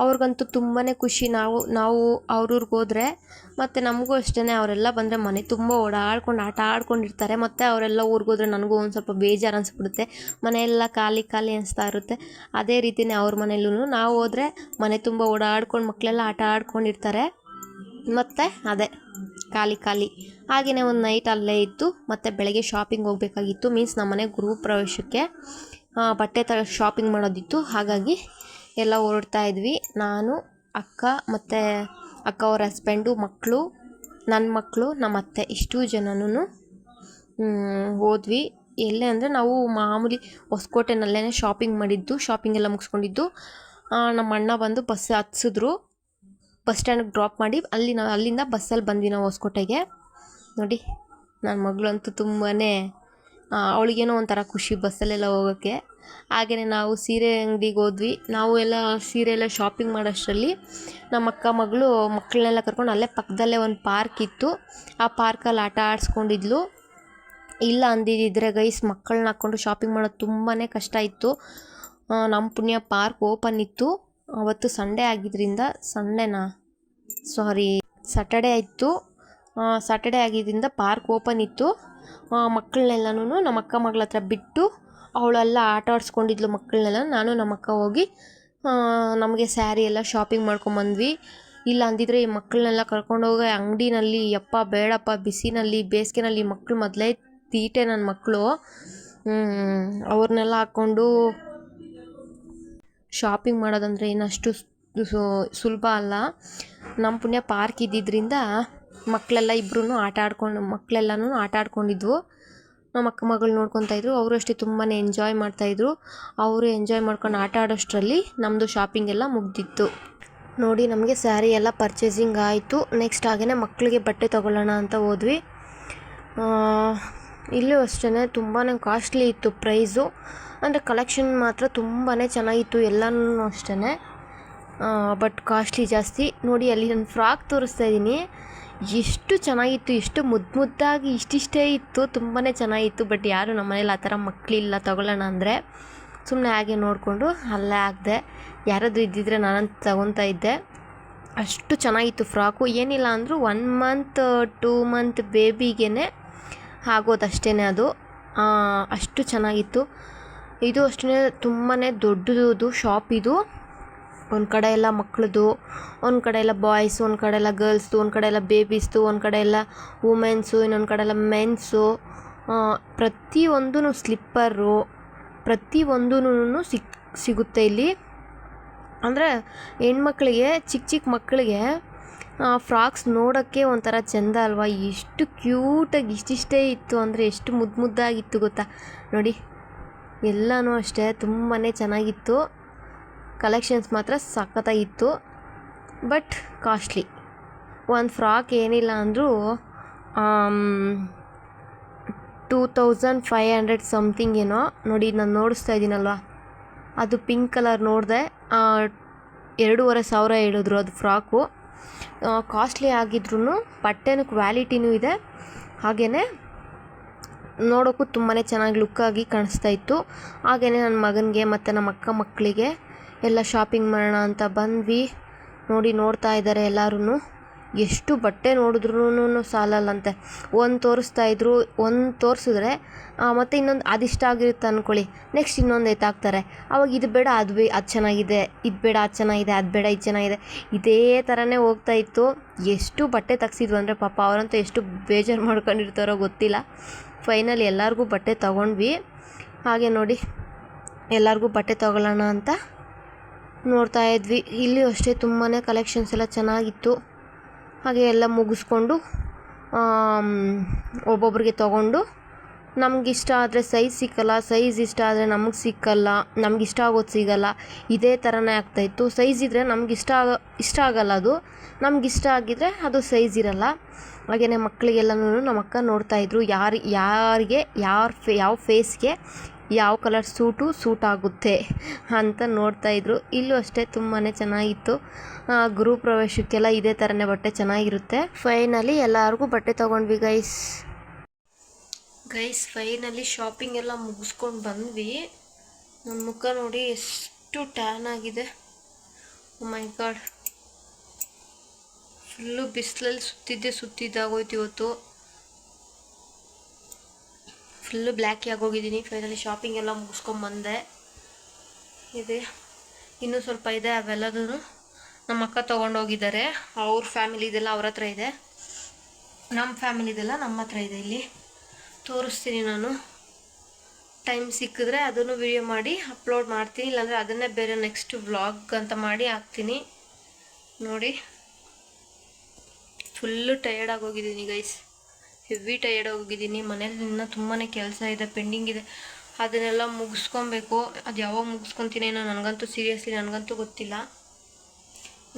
ಅವ್ರಿಗಂತೂ ತುಂಬಾ ಖುಷಿ ನಾವು ನಾವು ಅವ್ರೂರಿಗೆ ಹೋದರೆ, ಮತ್ತು ನಮಗೂ ಅಷ್ಟೇ ಅವರೆಲ್ಲ ಬಂದರೆ ಮನೆ ತುಂಬ ಓಡಾಡ್ಕೊಂಡು ಆಟ ಆಡ್ಕೊಂಡಿರ್ತಾರೆ, ಮತ್ತು ಅವರೆಲ್ಲ ಊರಿಗೆ ಹೋದ್ರೆ ನನಗೂ ಒಂದು ಸ್ವಲ್ಪ ಬೇಜಾರು ಅನಿಸ್ಬಿಡುತ್ತೆ. ಮನೆಯೆಲ್ಲ ಖಾಲಿ ಖಾಲಿ ಅನಿಸ್ತಾ ಇರುತ್ತೆ. ಅದೇ ರೀತಿಯೇ ಅವ್ರ ಮನೇಲೂ ನಾವು ಹೋದರೆ ಮನೆ ತುಂಬ ಓಡಾಡ್ಕೊಂಡು ಮಕ್ಕಳೆಲ್ಲ ಆಟ ಆಡ್ಕೊಂಡಿರ್ತಾರೆ. ಮತ್ತು ಅದೇ, ಖಾಲಿ ಖಾಲಿ. ಹಾಗೆಯೇ ಒಂದು ನೈಟ್ ಅಲ್ಲೇ ಇತ್ತು ಮತ್ತು ಬೆಳಗ್ಗೆ ಶಾಪಿಂಗ್ ಹೋಗಬೇಕಾಗಿತ್ತು. ಮೀನ್ಸ್ ನಮ್ಮ ಮನೆ ಗೃಹ ಪ್ರವೇಶಕ್ಕೆ ಬಟ್ಟೆ ತ ಶಾಪಿಂಗ್ ಮಾಡೋದಿತ್ತು. ಹಾಗಾಗಿ ಎಲ್ಲ ಹೊರಡ್ತಾ ಇದ್ವಿ. ನಾನು, ಅಕ್ಕ ಮತ್ತು ಅಕ್ಕ ಅವ್ರ ಹಸ್ಬೆಂಡು ಮಕ್ಕಳು ನನ್ನ ಮಕ್ಕಳು ನಮ್ಮ ಅತ್ತೆ, ಇಷ್ಟು ಜನನೂ ಹೋದ್ವಿ. ಎಲ್ಲೇ ಅಂದರೆ ನಾವು ಮಾಮೂಲಿ ಹೊಸಕೋಟೆನಲ್ಲೇ ಶಾಪಿಂಗ್ ಮಾಡಿದ್ದು ಶಾಪಿಂಗ್ ಎಲ್ಲ ಮುಗಿಸ್ಕೊಂಡಿದ್ದು. ನಮ್ಮ ಅಣ್ಣ ಬಂದು ಬಸ್ ಹತ್ಸಿದ್ರು. ಬಸ್ ಸ್ಟ್ಯಾಂಡಿಗೆ ಡ್ರಾಪ್ ಮಾಡಿ ಅಲ್ಲಿ ನಾವು ಅಲ್ಲಿಂದ ಬಸ್ಸಲ್ಲಿ ಬಂದ್ವಿ ನಾವು ಹೊಸಕೋಟೆಗೆ. ನೋಡಿ ನನ್ನ ಮಗಳಂತೂ ತುಂಬಾ ಅವಳಿಗೇನೋ ಒಂಥರ ಖುಷಿ ಬಸ್ಸಲ್ಲೆಲ್ಲ ಹೋಗೋಕ್ಕೆ. ಹಾಗೆಯೇ ನಾವು ಸೀರೆ ಅಂಗಡಿಗೆ ಹೋದ್ವಿ. ನಾವು ಎಲ್ಲ ಸೀರೆ ಎಲ್ಲ ಶಾಪಿಂಗ್ ಮಾಡೋಷ್ಟರಲ್ಲಿ ನಮ್ಮ ಅಕ್ಕ ಮಗಳು ಮಕ್ಕಳನ್ನೆಲ್ಲ ಕರ್ಕೊಂಡು ಅಲ್ಲೇ ಪಕ್ಕದಲ್ಲೇ ಒಂದು ಪಾರ್ಕ್ ಇತ್ತು. ಆ ಪಾರ್ಕಲ್ಲಿ ಆಟ ಆಡಿಸ್ಕೊಂಡಿದ್ಲು. ಇಲ್ಲ ಅಂದಿದ್ದಿದ್ರೆ ಗೈಸ್ ಮಕ್ಕಳನ್ನ ಹಾಕ್ಕೊಂಡು ಶಾಪಿಂಗ್ ಮಾಡೋದು ತುಂಬಾ ಕಷ್ಟ ಇತ್ತು. ನಮ್ಮ ಪುಣ್ಯ ಪಾರ್ಕ್ ಓಪನ್ ಇತ್ತು. ಅವತ್ತು ಸಂಡೇ ಆಗಿದ್ದರಿಂದ ಸಂಡೇನಾ ಸಾರಿ ಸ್ಯಾಟರ್ಡೇ ಆಯಿತು. ಸ್ಯಾಟರ್ಡೇ ಆಗಿದ್ದರಿಂದ ಪಾರ್ಕ್ ಓಪನ್ ಇತ್ತು. ಮಕ್ಕಳನ್ನೆಲ್ಲನೂ ನಮ್ಮ ಅಕ್ಕ ಮಗಳ ಹತ್ರ ಬಿಟ್ಟು ಅವಳೆಲ್ಲ ಆಟ ಆಡಿಸ್ಕೊಂಡಿದ್ಲು ಮಕ್ಕಳನ್ನೆಲ್ಲ. ನಾನು ನಮ್ಮ ಅಕ್ಕ ಹೋಗಿ ನಮಗೆ ಸ್ಯಾರಿ ಎಲ್ಲ ಶಾಪಿಂಗ್ ಮಾಡ್ಕೊಂಬಂದ್ವಿ. ಇಲ್ಲ ಅಂದಿದ್ರೆ ಈ ಮಕ್ಕಳನ್ನೆಲ್ಲ ಕರ್ಕೊಂಡೋಗಿ ಅಂಗಡಿನಲ್ಲಿ, ಯಪ್ಪ, ಬೇಡಪ್ಪ, ಬಿಸಿನಲ್ಲಿ, ಬೇಸಿಗೆನಲ್ಲಿ ಮಕ್ಕಳು ಮೊದಲೇ ತೀಟೆ ನನ್ನ ಮಕ್ಕಳು ಅವ್ರನ್ನೆಲ್ಲ ಹಾಕ್ಕೊಂಡು ಶಾಪಿಂಗ್ ಮಾಡೋದಂದರೆ ಏನಷ್ಟು ಸುಲಭ ಅಲ್ಲ. ನಮ್ಮ ಪುಣ್ಯ ಪಾರ್ಕ್ ಇದ್ದಿದ್ದರಿಂದ ಮಕ್ಕಳೆಲ್ಲ ಇಬ್ಬರೂ ಆಟ ಆಡ್ಕೊಂಡು, ಮಕ್ಕಳೆಲ್ಲನೂ ಆಟ ಆಡ್ಕೊಂಡಿದ್ವು. ನಮ್ಮ ಅಕ್ಕ ಮಗಳು ನೋಡ್ಕೊತಾ ಇದ್ರು, ಅವರು ಅಷ್ಟೇ ತುಂಬಾ ಎಂಜಾಯ್ ಮಾಡ್ತಾಯಿದ್ರು ಅವರು ಎಂಜಾಯ್ ಮಾಡ್ಕೊಂಡು ಆಟ ಆಡೋಷ್ಟರಲ್ಲಿ ನಮ್ಮದು ಶಾಪಿಂಗ್ ಎಲ್ಲ ಮುಗ್ದಿತ್ತು. ನೋಡಿ, ನಮಗೆ ಸ್ಯಾರಿ ಎಲ್ಲ ಪರ್ಚೇಸಿಂಗ್ ಆಯಿತು. ನೆಕ್ಸ್ಟ್ ಹಾಗೇ ಮಕ್ಕಳಿಗೆ ಬಟ್ಟೆ ತೊಗೊಳ್ಳೋಣ ಅಂತ ಹೋದ್ವಿ. ಇಲ್ಲೂ ಅಷ್ಟೇ ತುಂಬಾ ಕಾಸ್ಟ್ಲಿ ಇತ್ತು ಪ್ರೈಸು ಅಂದರೆ ಕಲೆಕ್ಷನ್ ಮಾತ್ರ ತುಂಬಾ ಚೆನ್ನಾಗಿತ್ತು ಎಲ್ಲನೂ ಅಷ್ಟೇ ಬಟ್ ಕಾಸ್ಟ್ಲಿ ಜಾಸ್ತಿ. ನೋಡಿ, ಅಲ್ಲಿ ನಾನು ಫ್ರಾಕ್ ತೋರಿಸ್ತಾ ಇದ್ದೀನಿ ಎಷ್ಟು ಚೆನ್ನಾಗಿತ್ತು, ಎಷ್ಟು ಮುದ್ದು ಮುದ್ದಾಗಿ, ಇಷ್ಟಿಷ್ಟೇ ಇತ್ತು ತುಂಬಾ ಚೆನ್ನಾಗಿತ್ತು. ಬಟ್ ಯಾರು ನಮ್ಮ ಮನೇಲಿ ಆ ಥರ ಮಕ್ಕಳಿಲ್ಲ ತಗೊಳ್ಳೋಣ ಅಂದರೆ ಸುಮ್ಮನೆ ಹಾಗೆ ನೋಡಿಕೊಂಡು ಅಲ್ಲೇ ಹಾಕಿದೆ ಯಾರಾದರೂ ಇದ್ದಿದ್ರೆ ನಾನಂತ ತಗೊತಾ ಇದ್ದೆ. ಅಷ್ಟು ಚೆನ್ನಾಗಿತ್ತು ಫ್ರಾಕು. ಏನಿಲ್ಲ ಅಂದರೂ ಒನ್ ಮಂತ್ ಟೂ ಮಂತ್ ಬೇಬಿಗೆ ಆಗೋದಷ್ಟೇ ಅದು. ಅಷ್ಟು ಚೆನ್ನಾಗಿತ್ತು. ಇದು ಅಷ್ಟೇ ತುಂಬಾ ದೊಡ್ಡದು ಶಾಪ್ ಇದು. ಒಂದು ಕಡೆ ಎಲ್ಲ ಮಕ್ಕಳದು ಒಂದು ಕಡೆ ಎಲ್ಲ ಬಾಯ್ಸ್ ಒಂದು ಕಡೆ ಎಲ್ಲ ಗರ್ಲ್ಸ್ದು ಒಂದು ಕಡೆ ಎಲ್ಲ ಬೇಬೀಸ್ದು ಒಂದು ಕಡೆ ಎಲ್ಲ ವುಮೆನ್ಸು ಇನ್ನೊಂದು ಕಡೆ ಎಲ್ಲ ಮೆನ್ಸು ಪ್ರತಿಯೊಂದೂ ಸ್ಲಿಪ್ಪರು ಪ್ರತಿಯೊಂದೂ ಸಿಕ್, ಸಿಗುತ್ತೆ ಇಲ್ಲಿ. ಅಂದರೆ ಹೆಣ್ಮಕ್ಳಿಗೆ ಚಿಕ್ಕ ಚಿಕ್ಕ ಮಕ್ಕಳಿಗೆ ಫ್ರಾಕ್ಸ್ ನೋಡೋಕ್ಕೆ ಒಂಥರ ಚೆಂದ ಅಲ್ವಾ? ಎಷ್ಟು ಕ್ಯೂಟಾಗಿ ಇಷ್ಟಿಷ್ಟೇ ಇತ್ತು ಅಂದರೆ ಎಷ್ಟು ಮುದ್ದು ಮುದ್ದಾಗಿತ್ತು ಗೊತ್ತಾ? ನೋಡಿ, ಎಲ್ಲನೂ ಅಷ್ಟೇ ತುಂಬಾ ಚೆನ್ನಾಗಿತ್ತು. ಕಲೆಕ್ಷನ್ಸ್ ಮಾತ್ರ ಸಖತ್ತಾಗಿತ್ತು ಬಟ್ ಕಾಸ್ಟ್ಲಿ ಒಂದು ಫ್ರಾಕ್ ಏನಿಲ್ಲ ಅಂದರೂ two thousand five hundred something ಏನೋ, ನೋಡಿ ನಾನು ನೋಡಿಸ್ತಾ ಇದ್ದೀನಲ್ವ ಅದು ಪಿಂಕ್ ಕಲರ್ ನೋಡಿದೆ ಎರಡೂವರೆ ಸಾವಿರ ಹೇಳಿದ್ರು ಅದು ಫ್ರಾಕು ಕಾಸ್ಟ್ಲಿ ಆಗಿದ್ರೂ ಬಟ್ಟೆನೂ ಕ್ವಾಲಿಟಿನೂ ಇದೆ. ಹಾಗೆಯೇ ನೋಡೋಕ್ಕೂ ತುಂಬಾ ಚೆನ್ನಾಗಿ ಲುಕ್ಕಾಗಿ ಕಾಣಿಸ್ತಾ ಇತ್ತು. ಹಾಗೆಯೇ ನನ್ನ ಮಗನಿಗೆ ಮತ್ತು ನಮ್ಮ ಅಕ್ಕ ಮಕ್ಕಳಿಗೆ ಎಲ್ಲ ಶಾಪಿಂಗ್ ಮಾಡೋಣ ಅಂತ ಬಂದ್ವಿ. ನೋಡಿ ನೋಡ್ತಾ ಇದ್ದಾರೆ ಎಲ್ಲರೂ ಎಷ್ಟು ಬಟ್ಟೆ ನೋಡಿದ್ರೂ ಸಾಲಲ್ಲಂತೆ. ಒಂದು ತೋರಿಸ್ತಾ ಇದ್ರು, ಒಂದು ತೋರಿಸಿದ್ರೆ ಮತ್ತು ಇನ್ನೊಂದು ಅದಿಷ್ಟ ಆಗಿರುತ್ತೆ ಅಂದ್ಕೊಳ್ಳಿ ನೆಕ್ಸ್ಟ್ ಇನ್ನೊಂದು ಎತ್ತಾಕ್ತಾರೆ. ಅವಾಗ ಇದು ಬೇಡ, ಅದು ಅದು ಚೆನ್ನಾಗಿದೆ, ಇದು ಬೇಡ, ಅದು ಚೆನ್ನಾಗಿದೆ, ಅದು ಬೇಡ, ಇದು ಚೆನ್ನಾಗಿದೆ. ಇದೇ ಥರನೇ ಹೋಗ್ತಾ ಇತ್ತು. ಎಷ್ಟು ಬಟ್ಟೆ ತೆಗ್ಸಿದ್ವು ಅಂದರೆ ಪಾಪ ಅವರಂತೂ ಎಷ್ಟು ಬೇಜಾರು ಮಾಡ್ಕೊಂಡಿರ್ತಾರೋ ಗೊತ್ತಿಲ್ಲ. ಫೈನಲ್ ಎಲ್ಲರಿಗೂ ಬಟ್ಟೆ ತೊಗೊಂಡ್ವಿ. ಹಾಗೆ ನೋಡಿ, ಎಲ್ಲರಿಗೂ ಬಟ್ಟೆ ತೊಗೊಳ್ಳೋಣ ಅಂತ. ನೋಡ್ತಾ ಇದ್ವಿ. ಇಲ್ಲಿ ಅಷ್ಟೇ ತುಂಬಾ ಕಲೆಕ್ಷನ್ಸ್ ಎಲ್ಲ ಚೆನ್ನಾಗಿತ್ತು. ಹಾಗೆ ಎಲ್ಲ ಮುಗಿಸ್ಕೊಂಡು ಒಬ್ಬೊಬ್ಬರಿಗೆ ತೊಗೊಂಡು, ನಮಗಿಷ್ಟ ಆದರೆ ಸೈಜ್ ಸಿಕ್ಕಲ್ಲ ಸೈಜ್ ಇಷ್ಟ ಆದರೆ ನಮಗೆ ಸಿಕ್ಕಲ್ಲ ನಮ್ಗೆ ಇಷ್ಟ ಆಗೋದು ಸಿಗಲ್ಲ, ಇದೇ ಥರನೇ ಆಗ್ತಾಯಿತ್ತು ಸೈಜ್ ಇದ್ದರೆ ನಮ್ಗೆ ಇಷ್ಟ ಆಗ, ಇಷ್ಟ ಆಗಲ್ಲ ಅದು. ನಮ್ಗೆ ಇಷ್ಟ ಆಗಿದ್ರೆ ಅದು ಸೈಜ್ ಇರಲ್ಲ. ಹಾಗೆಯೇ ಮಕ್ಕಳಿಗೆಲ್ಲನೂ ನಮ್ಮ ಅಕ್ಕ ನೋಡ್ತಾಯಿದ್ರು ಯಾರು, ಯಾರಿಗೆ, ಯಾರ ಫೇ, ಯಾವ ಫೇಸ್ಗೆ ಯಾವ ಕಲರ್ ಸೂಟು ಸೂಟ್ ಆಗುತ್ತೆ ಅಂತ ನೋಡ್ತಾಯಿದ್ರು ಇಲ್ಲೂ ಅಷ್ಟೇ ತುಂಬಾ ಚೆನ್ನಾಗಿತ್ತು. ಗುರು ಪ್ರವೇಶಕ್ಕೆಲ್ಲ ಇದೇ ಥರನೇ ಬಟ್ಟೆ ಚೆನ್ನಾಗಿರುತ್ತೆ. ಫೈನಲಿ ಎಲ್ಲರಿಗೂ ಬಟ್ಟೆ ತೊಗೊಂಡ್ವಿ ಗೈಸ್ ಗೈಸ್ ಫೈನಲಿ ಶಾಪಿಂಗ್ ಎಲ್ಲ ಮುಗಿಸ್ಕೊಂಡು ಬಂದ್ವಿ. ನನ್ನ ಮುಖ ನೋಡಿ ಎಷ್ಟು ಟ್ಯಾನ್ ಆಗಿದೆ. ಮೈ ಗಾಡ್ ಫುಲ್ಲು ಬಿಸಿಲಲ್ಲಿ ಸುತ್ತಿದ್ದೆ, ಸುತ್ತಿದ್ದಾಗೋಯ್ತು ಇವತ್ತು. ಫುಲ್ಲು ಬ್ಲ್ಯಾಕಿ ಆಗೋಗಿದ್ದೀನಿ ಫೈನಲಿ ಶಾಪಿಂಗ್ ಎಲ್ಲ ಮುಗಿಸ್ಕೊಂಬಂದೆ. ಇದೆ. ಇನ್ನೂ ಸ್ವಲ್ಪ ಇದೆ ಅವೆಲ್ಲದೂ ನಮ್ಮ ಅಕ್ಕ ತೊಗೊಂಡೋಗಿದ್ದಾರೆ. ಅವ್ರ ಫ್ಯಾಮಿಲಿದೆಲ್ಲ ಅವ್ರ ಹತ್ರ ಇದೆ. ನಮ್ಮ ಫ್ಯಾಮಿಲಿದೆಲ್ಲ ನಮ್ಮ ಹತ್ರ ಇದೆ ಇಲ್ಲಿ. ತೋರಿಸ್ತೀನಿ ನಾನು. ಟೈಮ್ ಸಿಕ್ಕಿದ್ರೆ ಅದನ್ನು ವಿಡಿಯೋ ಮಾಡಿ ಅಪ್ಲೋಡ್ ಮಾಡ್ತೀನಿ. ಇಲ್ಲಾಂದರೆ ಅದನ್ನೇ ಬೇರೆ ನೆಕ್ಸ್ಟ್ ವ್ಲಾಗ್ ಅಂತ ಮಾಡಿ ಹಾಕ್ತೀನಿ. ನೋಡಿ. ಫುಲ್ಲು ಟಯರ್ಡ್ ಆಗೋಗಿದ್ದೀನಿ ಗೈಸ್ ಹೆವಿ ಟಯರ್ಡ್ ಹೋಗಿದ್ದೀನಿ ಮನೇಲಿ ಇನ್ನೂ ತುಂಬಾ ಕೆಲಸ ಇದೆ ಪೆಂಡಿಂಗ್ ಇದೆ. ಅದನ್ನೆಲ್ಲ ಮುಗಿಸ್ಕೊಬೇಕು. ಅದು ಯಾವಾಗ ಮುಗಿಸ್ಕೊತೀನೇನೋ ನನಗಂತೂ ಸೀರಿಯಸ್ಲಿ ನನಗಂತೂ ಗೊತ್ತಿಲ್ಲ.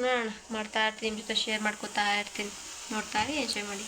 ನೋಡೋಣ, ಮಾಡ್ತಾ ಇರ್ತೀನಿ ನಿಮ್ಮ ಜೊತೆ ಶೇರ್ ಮಾಡ್ಕೊತಾ ಇರ್ತೀನಿ. ನೋಡ್ತಾ ಇರಿ ಎಂಜಾಯ್ ಮಾಡಿ.